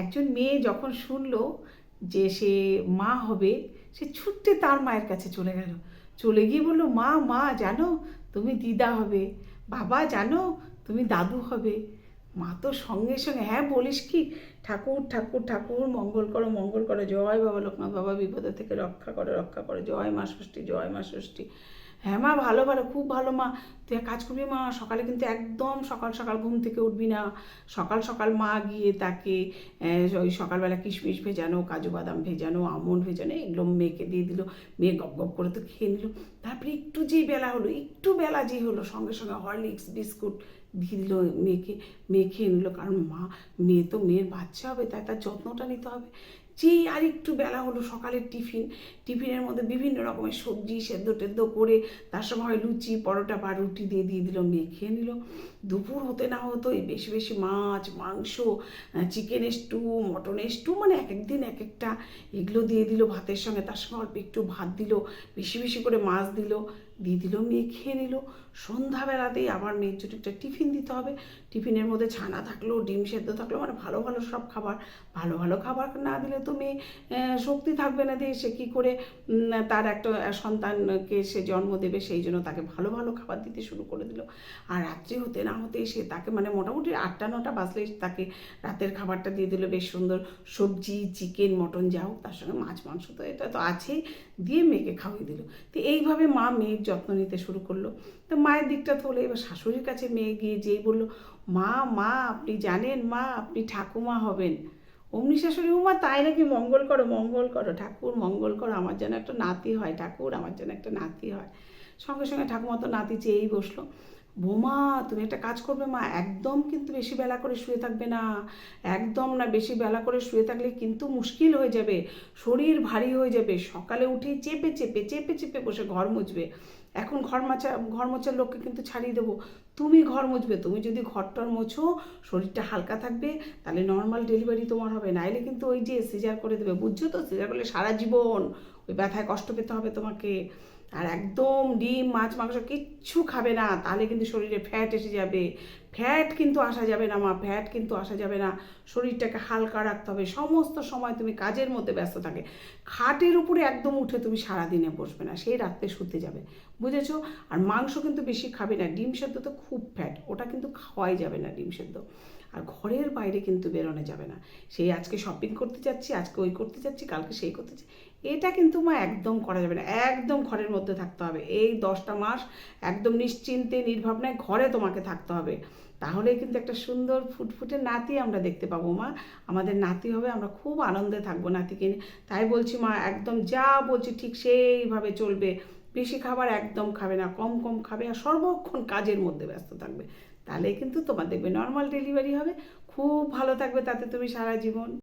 একজন মেয়ে যখন শুনলো যে সে মা হবে, সে ছুটতে তার মায়ের কাছে চলে গেল। চলে গিয়ে বলল, মা মা, জানো তুমি দিদা হবে, বাবা জানো তুমি দাদু হবে। মা তো সঙ্গে সঙ্গে হ্যাঁ বলিস কি, ঠাকুর ঠাকুর ঠাকুর, মঙ্গল করো মঙ্গল করো, জয় বাবা লোকনাথ বাবা, বিপদ থেকে রক্ষা করো রক্ষা করো, জয় মা ষষ্ঠী, জয় মা ষষ্ঠী। হ্যাঁ মা, ভালো ভালো, খুব ভালো মা। তুই এক কাজ করবি মা, সকালে কিন্তু একদম সকাল সকাল ঘুম থেকে উঠবি না। সকাল সকাল মা গিয়ে তাকে ওই সকালবেলা কিশমিশ ভেজানো, কাজু বাদাম ভেজানো, আমন্ড ভেজানো, এগুলো মেয়েকে দিয়ে দিল। মেয়ে গপ গপ করে তো খেয়ে নিল। তারপরে একটু যেই বেলা হলো, একটু বেলা যেই হলো, সঙ্গে সঙ্গে হরলিক্স, বিস্কুট দিয়ে দিল মেয়েকে। মেয়ে খেয়ে নিল, কারণ মা, মেয়ে তো মেয়ের বাচ্চা হবে, তাই তার যত্নটা নিতে হবে। যেই আর একটু বেলা হলো সকালের টিফিন, টিফিনের মধ্যে বিভিন্ন রকমের সবজি সেদ্ধ টেদ্ধ করে তার সঙ্গে হয় লুচি, পরোটা বা রুটি দিয়ে দিয়ে দিল, মেয়ে খেয়ে নিল। দুপুর হতে না হতো এই বেশি বেশি মাছ, মাংস চিকেন স্টু মটন স্টু মানে এক একদিন এক একটা এগুলো দিয়ে দিল ভাতের সঙ্গে। তার সঙ্গে অল্প একটু ভাত দিল, বেশি বেশি করে মাছ দিল। দিয়ে দিল মেয়ে খেয়ে নিল। সন্ধ্যাবেলাতেই আবার মেয়ের জন্য একটা টিফিন দিতে হবে। টিফিনের মধ্যে ছানা থাকল, ডিম সেদ্ধ থাকল মানে ভালো ভালো সব খাবার। ভালো ভালো খাবার না দিলে তো মেয়ে শক্তি থাকবে না দিয়ে সে কী করে তার একটা সন্তানকে সে জন্ম দেবে, সেই জন্য তাকে ভালো ভালো খাবার দিতে শুরু করে দিল। আর রাত্রি হতে না হতে সে তাকে মানে মোটামুটি আটটা নটা বাজলে তাকে রাতের খাবারটা দিয়ে দিল। বেশ সুন্দর সবজি, চিকেন, মটন যা হোক, তার সঙ্গে মাছ, মাংস তো এটা তো আছেই, দিয়ে মেয়েকে খাওয়িয়ে দিল। তো এইভাবে মা মেয়ের যত্ন নিতে শুরু করল। তো মায়ের দিকটা তো হলো, এবার শাশুড়ির কাছে মেয়ে গিয়ে যেই বলল, মা মা, আপনি জানেন মা, আপনি ঠাকুমা হবেন। অমনি শাশুড়ি উমা তাই নাকি মঙ্গল করো মঙ্গল করো, ঠাকুর মঙ্গল করো, আমার যেন একটা নাতি হয়, ঠাকুর আমার যেন একটা নাতি হয়। সঙ্গে সঙ্গে ঠাকুমা তো নাতি চেয়েই বসল, বোমা, তুমি একটা কাজ করবে মা, একদম কিন্তু বেশি বেলা করে শুয়ে থাকবে না, একদম না বেশি বেলা করে শুয়ে থাকলে কিন্তু মুশকিল হয়ে যাবে, শরীর ভারী হয়ে যাবে, সকালে উঠেই চেপে চেপে চেপে চেপে বসে ঘর মুছবে। এখন ঘর মাচা ঘর মোচার লোককে কিন্তু ছাড়িয়ে দেবো। তুমি ঘর মুছবে, তুমি যদি ঘরটর মোছো, শরীরটা হালকা থাকবে, তাহলে নর্মাল ডেলিভারি তোমার হবে। না এলে কিন্তু ওই যে সিজার করে দেবে, বুঝছ তো? সিজার করলে সারা জীবন ওই ব্যথায় কষ্ট পেতে হবে তোমাকে। আর একদম ডিম, মাছ, মাংস কিচ্ছু খাবে না, তাহলে কিন্তু শরীরে ফ্যাট এসে যাবে। ফ্যাট কিন্তু আসা যাবে না মা, ফ্যাট কিন্তু আসা যাবে না। শরীরটাকে হালকা রাখতে হবে। সমস্ত সময় তুমি কাজের মধ্যে ব্যস্ত থাকে। খাটের উপরে একদম উঠে তুমি সারাদিনে বসবে না, সেই রাত্রে শুতে যাবে। বুঝেছ? আর মাংস কিন্তু বেশি খাবে না। ডিম সেদ্ধ তো খুব ফ্যাট। ওটা কিন্তু খাওয়াই যাবে না ডিম সেদ্ধ। আর ঘরের বাইরে কিন্তু বেরোনো যাবে না। সেই আজকে শপিং করতে যাচ্ছি, আজকে ওই করতে যাচ্ছি, কালকে সেই করতে যাচ্ছি। এটা কিন্তু মা একদম করা যাবে না, একদম ঘরের মধ্যে থাকতে হবে। এই দশটা মাস একদম নিশ্চিন্তে, নির্ভাবনায় ঘরে তোমাকে থাকতে হবে। তাহলে কিন্তু একটা সুন্দর ফুটফুটে নাতি আমরা দেখতে পাবো মা। আমাদের নাতি হবে, আমরা খুব আনন্দে থাকব নাতিকে নিয়ে। তাই বলছি মা, একদম যা বলছি ঠিক সেইভাবে চলবে। বেশি খাবার একদম খাবে না, কম কম খাবে আর সর্বক্ষণ কাজের মধ্যে ব্যস্ত থাকবে। তাহলে কিন্তু তোমার দেখবে নর্মাল ডেলিভারি হবে। খুব ভালো থাকবে তাতে তুমি সারা জীবন।